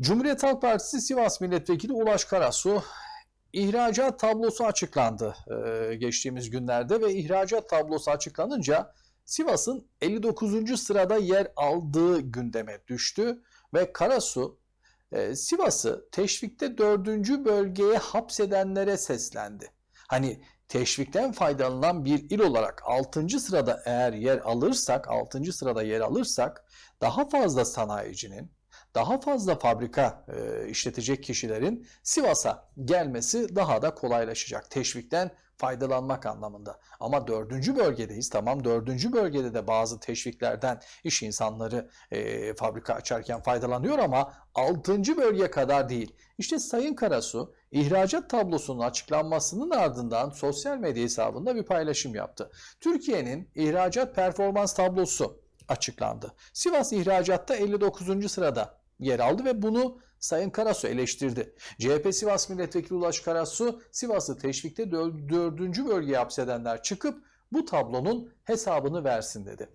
Cumhuriyet Halk Partisi Sivas Milletvekili Ulaş Karasu ihracat tablosu açıklandı e, geçtiğimiz günlerde ve ihracat tablosu açıklanınca Sivas'ın 59. sırada yer aldığı gündeme düştü ve Karasu e, Sivas'ı teşvikte 4. bölgeye hapsedenlere seslendi. Hani teşvikten faydalanan bir il olarak 6. sırada eğer yer alırsak, 6. sırada yer alırsak daha fazla sanayicinin, daha fazla fabrika e, işletecek kişilerin Sivas'a gelmesi daha da kolaylaşacak. Teşvikten faydalanmak anlamında. Ama dördüncü bölgedeyiz. Tamam dördüncü bölgede de bazı teşviklerden iş insanları e, fabrika açarken faydalanıyor ama altıncı bölge kadar değil. İşte Sayın Karasu ihracat tablosunun açıklanmasının ardından sosyal medya hesabında bir paylaşım yaptı. Türkiye'nin ihracat performans tablosu açıklandı. Sivas ihracatta 59. sırada yer aldı ve bunu Sayın Karasu eleştirdi. CHP Sivas Milletvekili Ulaş Karasu, Sivas'ı teşvikte 4. bölgeye hapsedenler çıkıp bu tablonun hesabını versin dedi.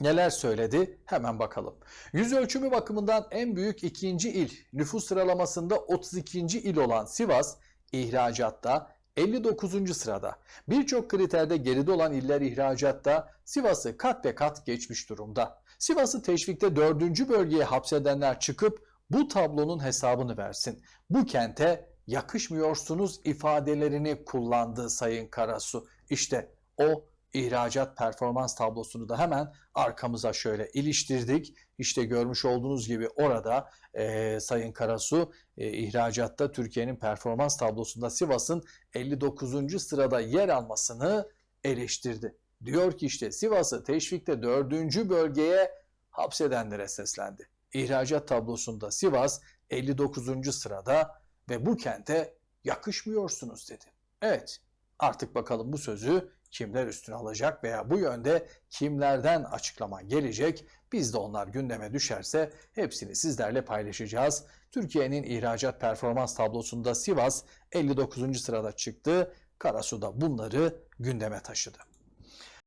Neler söyledi? Hemen bakalım. Yüz ölçümü bakımından en büyük ikinci il, nüfus sıralamasında 32. il olan Sivas, ihracatta 59. sırada. Birçok kriterde geride olan iller ihracatta Sivas'ı kat be kat geçmiş durumda. Sivas'ı teşvikte 4. bölgeye hapsedenler çıkıp bu tablonun hesabını versin. Bu kente yakışmıyorsunuz ifadelerini kullandı Sayın Karasu. İşte o ihracat performans tablosunu da hemen arkamıza şöyle iliştirdik. İşte görmüş olduğunuz gibi orada e, Sayın Karasu e, ihracatta Türkiye'nin performans tablosunda Sivas'ın 59. sırada yer almasını eleştirdi. Diyor ki işte Sivas'ı teşvikte 4. bölgeye hapsedenlere seslendi. İhracat tablosunda Sivas 59. sırada ve bu kente yakışmıyorsunuz dedi. Evet artık bakalım bu sözü kimler üstüne alacak veya bu yönde kimlerden açıklama gelecek? Biz de onlar gündeme düşerse hepsini sizlerle paylaşacağız. Türkiye'nin ihracat performans tablosunda Sivas 59. sırada çıktı. Karasu'da bunları gündeme taşıdı.